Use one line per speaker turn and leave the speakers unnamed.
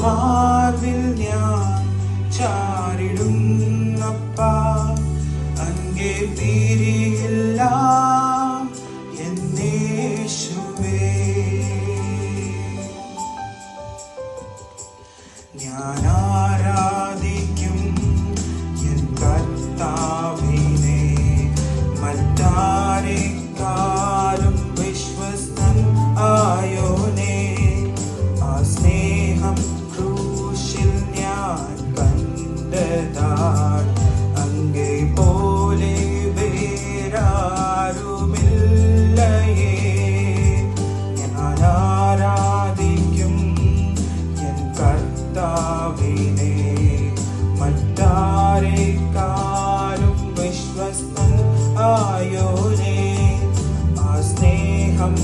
Marvel ഞാൻ ചാരിടുന്നപ്പ അങ്ങേ ഞാൻ रे कारु विश्वस्तं आयो स्नेहं